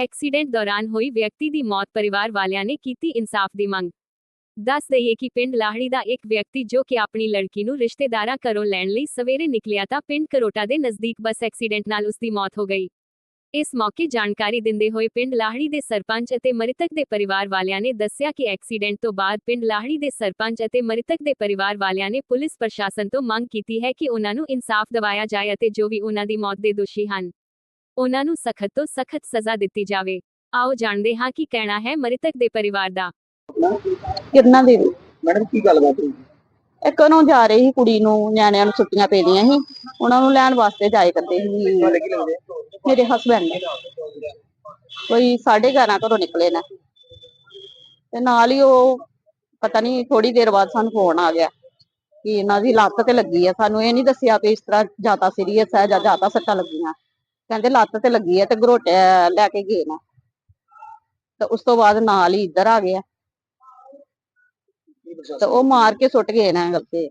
Accident ਦੌਰਾਨ ਹੋਈ ਵਿਅਕਤੀ ਦੀ ਮੌਤ ਪਰਿਵਾਰ ਵਾਲਿਆਂ ਨੇ ਕੀਤੀ ਇਨਸਾਫ ਦੀ ਮੰਗ। ਦੱਸ ਦਈਏ ਕਿ ਪਿੰਡ ਲਾਹੜੀ ਦਾ ਇੱਕ ਵਿਅਕਤੀ ਜੋ ਕਿ ਆਪਣੀ ਲੜਕੀ ਨੂੰ ਰਿਸ਼ਤੇਦਾਰਾਂ ਘਰੋਂ ਲੈਣ ਲਈ ਸਵੇਰੇ ਨਿਕਲਿਆ ਤਾਂ ਪਿੰਡ ਕਰੋਟਾ ਦੇ ਨਜ਼ਦੀਕ ਬੱਸ ਐਕਸੀਡੈਂਟ ਨਾਲ ਉਸ ਦੀ ਮੌਤ ਹੋ ਗਈ। ਇਸ ਮੌਕੇ ਜਾਣਕਾਰੀ ਦਿੰਦੇ ਹੋਏ ਪਿੰਡ ਲਾਹੜੀ ਦੇ ਸਰਪੰਚ ਅਤੇ ਮ੍ਰਿਤਕ ਦੇ ਪਰਿਵਾਰ ਵਾਲਿਆਂ ਨੇ ਦੱਸਿਆ ਕਿ ਐਕਸੀਡੈਂਟ ਤੋਂ ਬਾਅਦ ਪਿੰਡ ਲਾਹੜੀ ਦੇ ਸਰਪੰਚ ਅਤੇ ਮ੍ਰਿਤਕ ਦੇ ਪਰਿਵਾਰ ਵਾਲਿਆਂ ਨੇ ਪੁਲਿਸ ਪ੍ਰਸ਼ਾਸਨ ਤੋਂ ਮੰਗ ਕੀਤੀ ਹੈ ਕਿ ਉਹਨਾਂ ਨੂੰ ਇਨਸਾਫ ਦਿਵਾਇਆ ਜਾਏ ਅਤੇ ਜੋ ਵੀ ਉਹਨਾਂ ਦੀ ਮੌਤ ਦੇ ਦੋਸ਼ੀ ਹਨ। ਉਹਨਾਂ ਨੂੰ ਸਖਤ ਤੋਂ ਸਖਤ ਸਜ਼ਾ ਦਿੱਤੀ ਜਾਵੇ। ਆਓ ਜਾਣਦੇ ਹਾਂ ਕੀ ਕਹਿਣਾ ਹੈ ਮ੍ਰਿਤਕ ਦੇ ਪਰਿਵਾਰ ਦਾ। ਕਿਰਨਾ ਦੇਵੀ। ਮੈਡਮ ਕੀ ਗੱਲਬਾਤ ਹੋਈ? ਇੱਕ ਨੂੰ ਜਾ ਰਹੀ ਸੀ ਕੁੜੀ ਨੂੰ ਨਿਆਣਿਆਂ ਨੂੰ ਛੁੱਟੀਆਂ ਪੈਦੀਆਂ ਸੀ। ਉਹਨਾਂ ਨੂੰ ਲੈਣ ਵਾਸਤੇ ਜਾਏ ਕਰਦੇ ਸੀ। ਮੇਰੇ ਹਸਬੰਡ ਕੋਈ 11:30 ਘਰੋਂ ਨਿਕਲੇ ਨੇ। ਤੇ ਨਾਲ ਹੀ ਉਹ ਪਤਾ ਨਹੀਂ ਥੋੜੀ ਦੇਰ ਬਾਅਦ ਸਾਨੂੰ ਫੋਨ ਆ ਗਿਆ ਕਿ ਇਹਨਾਂ ਦੀ ਲੱਤ ਤੇ ਲੱਗੀ ਆ। ਸਾਨੂੰ ਇਹ ਨਹੀਂ ਦੱਸਿਆ ਕਿ ਇਸ ਤਰ੍ਹਾਂ ਜ਼ਿਆਦਾ ਸੀਰੀਅਸ ਹੈ ਜਾਂ ਜ਼ਿਆਦਾ ਸੱਟਾਂ ਲੱਗੀਆਂ। ਕਹਿੰਦੇ ਲੱਤ ਤੇ ਲੱਗੀ ਹੈ ਤੇ ਗਰੋਟੇ ਲੈ ਕੇ ਗਏ ਨੇ। ਤੇ ਉਸ ਤੋਂ ਬਾਅਦ ਨਾਲ ਹੀ ਇੱਧਰ ਆ ਗਿਆ ਤੇ ਉਹ ਮਾਰ ਕੇ ਸੁੱਟ ਗਏ ਨਾ ਗੱਤੇ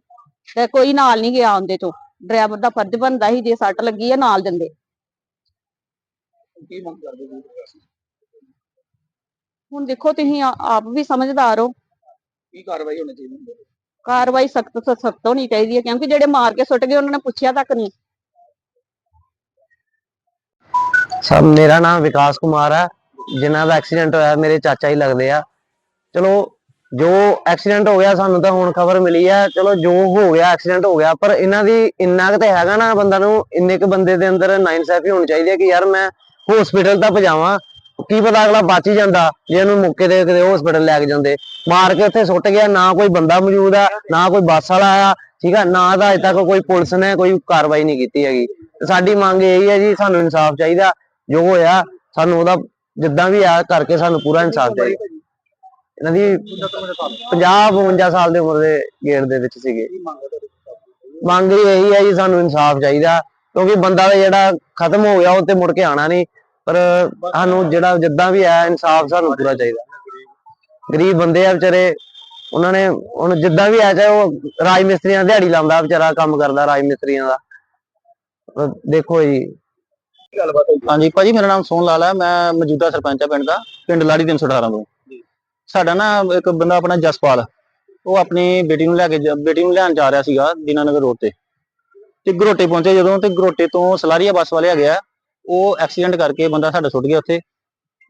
ਤੇ। ਕੋਈ ਨਾਲ ਨਹੀਂ ਗਿਆ ਉਹਦੇ ਚੋਂ ਡਰਾਈਵਰ ਦਾ ਫਰਜ਼ ਬਣਦਾ ਸੀ ਜੇ ਸੱਟ ਲੱਗੀ ਹੈ ਨਾਲ ਦਿੰਦੇ? ਹੁਣ ਦੇਖੋ ਤੁਸੀਂ ਆ- ਆਪ ਵੀ ਸਮਝਦਾਰ ਹੋ। ਕੀ ਕਾਰਵਾਈ ਹੋਣੀ ਚਾਹੀਦੀ? ਕਾਰਵਾਈ ਸਖਤ ਤੋਂ ਸਖਤ ਹੋਣੀ ਚਾਹੀਦੀ ਹੈ ਕਿਉਂਕਿ ਜਿਹੜੇ ਮਾਰ ਕੇ ਸੁੱਟ ਗਏ ਉਹਨਾਂ ਨੇ ਪੁੱਛਿਆ ਤੱਕ ਨਹੀਂ। ਸਰ ਮੇਰਾ ਨਾਮ ਵਿਕਾਸ ਕੁਮਾਰ ਹੈ। ਜਿਨ੍ਹਾਂ ਦਾ ਐਕਸੀਡੈਂਟ ਹੋਇਆ, ਮੇਰੇ ਚਾਚਾ ਹੀ ਲੱਗਦੇ ਆ। ਚਲੋ, ਜੋ ਐਕਸੀਡੈਂਟ ਹੋ ਗਿਆ, ਸਾਨੂੰ ਤਾਂ ਹੁਣ ਖਬਰ ਮਿਲੀ ਹੈ ਚਲੋ, ਜੋ ਹੋ ਗਿਆ ਐਕਸੀਡੈਂਟ ਹੋ ਗਿਆ, ਪਰ ਇਹਨਾਂ ਦੀ ਇੰਨਾ ਕੁ ਤੇ ਹੈਗਾ ਨਾ ਬੰਦਾ ਨੂੰ, ਇੰਨੇ ਕੁ ਬੰਦੇ ਦੇ ਅੰਦਰ ਨਾਇਨਸਾਫੀ ਹੋਣੀ ਚਾਹੀਦੀ ਹੈ ਕਿ ਯਾਰ ਮੈਂ ਹਸਪੀਟਲ ਤਾਂ ਪਜਾਵਾਂ ਕੀ ਪਤਾ ਅਗਲਾ ਬਚ ਹੀ ਜਾਂਦਾ, ਜੇ ਇਹਨੂੰ ਮੌਕੇ ਤੇ ਕਿਤੇ ਹਸਪੀਟਲ ਲੈ ਕੇ ਜਾਂਦੇ। ਮਾਰ ਕੇ ਉੱਥੇ ਸੁੱਟ ਗਿਆ, ਨਾ ਕੋਈ ਬੰਦਾ ਮੌਜੂਦ ਆ, ਨਾ ਕੋਈ ਬੱਸ ਵਾਲਾ ਆਇਆ, ਠੀਕ ਆ? ਨਾ ਤਾਂ ਅਜੇ ਤੱਕ ਕੋਈ ਪੁਲਿਸ ਨੇ ਕੋਈ ਕਾਰਵਾਈ ਨਹੀਂ ਕੀਤੀ ਹੈਗੀ। ਸਾਡੀ ਮੰਗ ਇਹ ਹੈ ਜੀ, ਸਾਨੂੰ ਇਨਸਾਫ ਚਾਹੀਦਾ। ਜੋ ਹੋਇਆ, ਸਾਨੂੰ ਉਹਦਾ ਜਿੱਦਾਂ ਵੀ ਆ ਕਰਕੇ ਸਾਨੂੰ ਪੂਰਾ ਇਨਸਾਫ ਚਾਹੀਦਾ। ਇਹਨਾਂ ਦੀ 50 52 ਸਾਲ ਦੀ ਉਮਰ ਦੇ ਗੇੜ ਦੇ ਵਿੱਚ ਸੀਗੇ। ਮੰਗ ਇਹੀ ਹੈ ਜੀ, ਸਾਨੂੰ ਇਨਸਾਫ ਚਾਹੀਦਾ, ਕਿਉਂਕਿ ਬੰਦਾ ਤਾਂ ਜਿਹੜਾ ਖਤਮ ਹੋ ਗਿਆ, ਉਹ ਤੇ ਮੁੜ ਕੇ ਆਣਾ ਨਹੀਂ, ਪਰ ਸਾਨੂੰ ਜਿਹੜਾ ਜਿੱਦਾਂ ਵੀ ਆ, ਇਨਸਾਫ ਸਾਨੂੰ ਪੂਰਾ ਚਾਹੀਦਾ। ਗਰੀਬ ਬੰਦੇ ਆ ਵਿਚਾਰੇ, ਉਹਨਾਂ ਨੇ ਹੁਣ ਜਿੱਦਾਂ ਵੀ ਆ, ਚਾਹੇ ਉਹ ਰਾਜ ਮਿਸਤਰੀਆਂ ਦਿਹਾੜੀ ਲਾਉਂਦਾ, ਵਿਚਾਰਾ ਕੰਮ ਕਰਦਾ ਰਾਜ ਮਿਸਤਰੀਆਂ ਦਾ। ਦੇਖੋ ਜੀ ਗੱਲਬਾਤ ਹੋਈ ਹਾਂਜੀ ਭਾਜੀ ਮੇਰਾ ਨਾਮ ਸੋਨ ਲਾਲ ਹੈ। ਮੈਂ ਮੌਜੂਦਾ ਸਰਪੰਚ ਆ ਪਿੰਡ ਦਾ ਪਿੰਡ ਲਾੜੀ 318 ਤੋਂ। ਸਾਡਾ ਨਾ ਇੱਕ ਬੰਦਾ ਆਪਣਾ ਜਸਪਾਲ ਉਹ ਆਪਣੀ ਬੇਟੀ ਨੂੰ ਲੈ ਕੇ ਬੇਟੀ ਨੂੰ ਲੈਣ ਜਾ ਰਿਹਾ ਸੀਗਾ ਦੀਨਾਨਗਰ ਰੋਡ ਤੇ। ਤੇ ਗਰੋਟੇ ਪਹੁੰਚੇ ਜਦੋਂ ਤੇ ਗਰੋਟੇ ਤੋਂ ਸਲਾਰੀਆ ਬੱਸ ਵਾਲੇ ਆ ਉਹ ਐਕਸੀਡੈਂਟ ਕਰਕੇ ਬੰਦਾ ਸਾਡਾ ਸੁੱਟ ਗਿਆ ਉੱਥੇ।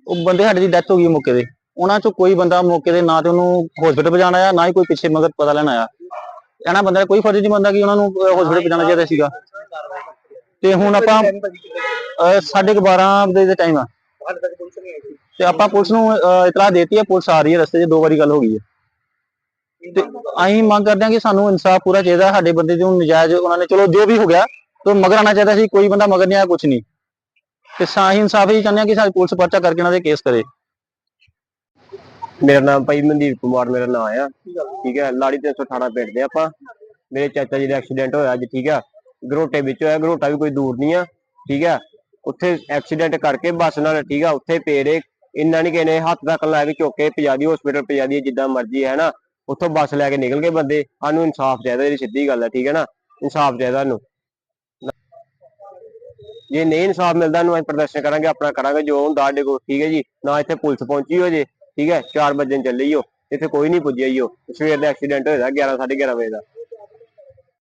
ਉਹ ਬੰਦੇ ਸਾਡੇ ਦੀ ਡੈਥ ਹੋ ਗਈ ਮੌਕੇ ਤੇ। ਉਹਨਾਂ ਚੋਂ ਕੋਈ ਬੰਦਾ ਮੌਕੇ ਤੇ ਨਾ ਤੇ ਉਹਨੂੰ ਹਸਪੀਟਲ ਪਹੁੰਚਾਉਣ ਆਇਆ ਨਾ ਹੀ ਕੋਈ ਪਿੱਛੇ ਮਗਰ ਪਤਾ ਲੈਣ ਆਇਆ। ਇਹਨਾਂ ਬੰਦਾ ਦਾ ਕੋਈ ਫਰਜ਼ ਨਹੀਂ ਬੰਦਾ ਕਿ ਉਹਨਾਂ ਨੂੰ ਹਸਪੀਟਲ ਪਹੁੰਚਾਉਣਾ ਚਾਹੀਦਾ ਸੀਗਾ। ਤੇ ਹੁਣ ਆਪਾਂ ਸਾਢੇ ਕੁ 12 ਵਜੇ ਦੇ ਟਾਈਮ ਆ। ਹਾਲੇ ਤੱਕ ਪੁਲਿਸ ਨਹੀਂ ਆਈ ਸੀ। ਤੇ ਆਪਾਂ ਪੁਲਿਸ ਨੂੰ ਅਹ, ਇਤਲਾਹ ਦੇਤੀ ਹੈ ਪੁਲਿਸ ਆ ਰਹੀ ਹੈ ਰਸਤੇ 'ਚ ਦੋ ਵਾਰੀ ਗੱਲ ਹੋ ਗਈ ਹੈ। ਤੇ? ਅਸੀਂ ਮੰਗ ਕਰਦੇ ਹਾਂ ਕਿ ਸਾਨੂੰ ਇਨਸਾਫ ਪੂਰਾ ਚਾਹੀਦਾ ਸਾਡੇ ਬੰਦੇ ਨੂੰ ਨਜਾਇਜ਼ ਉਹਨਾਂ ਨੇ ਚਲੋ ਜੋ ਵੀ ਹੋ ਗਿਆ ਤੇ ਮਗਰ ਆਣਾ ਚਾਹੀਦਾ ਸੀ ਕੋਈ ਬੰਦਾ ਮਗਰ ਨਹੀਂ ਆਇਆ ਕੁਝ ਨਹੀਂ। ਤੇ ਸਾਹੀ ਇਨਸਾਫ ਹੀ ਚਾਹੁੰਦੇ ਹਾਂ ਕਿ ਸਾਡੀ ਪੁਲਿਸ ਪਰਚਾ ਕਰਕੇ ਇਹਨਾਂ ਦੇ ਕੇਸ ਕਰੇ। ਮੇਰਾ ਨਾਮ ਭਾਈ ਮਨਦੀਪ ਕੁਮਾਰ ਮੇਰਾ ਨਾਮ ਆ। ਠੀਕ ਹੈ ਲਾੜੀ 318 ਪਿੰਡ ਦੇ ਆਪਾਂ। ਮੇਰੇ ਚਾਚਾ ਜੀ ਦਾ ਐਕਸੀਡੈਂਟ ਹੋਇਆ ਅੱਜ ਠੀਕ ਆ। ਗਰੋਟੇ ਵਿੱਚ ਹੋਇਆ ਗਰੋਟਾ ਵੀ ਕੋਈ ਦੂਰ ਨਹੀਂ ਆ ਠੀਕ ਆ। ਉੱਥੇ ਐਕਸੀਡੈਂਟ ਕਰਕੇ ਬੱਸ ਨਾਲ, ਠੀਕ ਆ, ਉੱਥੇ ਪੇਰੇ ਇੰਨਾ ਨਹੀਂ ਕਹਿੰਦੇ ਹੱਥ ਤੱਕ ਲਾ ਕੇ ਚੁੱਕ ਕੇ ਪਜਾ ਦੀ ਹਸਪੀਟਲ ਪਜਾ ਦੀ ਜਿੱਦਾਂ ਮਰਜ਼ੀ ਹੈ ਨਾ, ਉੱਥੋਂ ਬੱਸ ਲੈ ਕੇ ਨਿਕਲ ਗਏ ਬੰਦੇ। ਸਾਨੂੰ ਇਨਸਾਫ ਚਾਹੀਦਾ ਜਿਹੜੀ ਸਿੱਧੀ ਗੱਲ ਹੈ, ਠੀਕ ਹੈ ਨਾ? ਇਨਸਾਫ ਚਾਹੀਦਾ ਸਾਨੂੰ। ਜੇ ਨਹੀਂ ਇਨਸਾਫ ਮਿਲਦਾ ਨੂੰ ਅਸੀਂ ਪ੍ਰਦਰਸ਼ਨ ਕਰਾਂਗੇ, ਆਪਣਾ ਕਰਾਂਗੇ, ਜੋ ਹੁੰਦਾ ਸਾਡੇ ਕੋਲ, ਠੀਕ ਹੈ ਜੀ? ਨਾ ਇੱਥੇ ਪੁਲਿਸ ਪਹੁੰਚੀ ਹੋ ਜੇ, ਠੀਕ ਹੈ? 4 ਵਜੇ ਚੱਲੀ ਓ, ਇੱਥੇ ਕੋਈ ਨਹੀਂ ਪੁੱਜਿਆ ਜੀ ਉਹ ਸਵੇਰ ਦਾ ਐਕਸੀਡੈਂਟ ਹੋਇਆ 11 11:30 ਵਜੇ ਦਾ।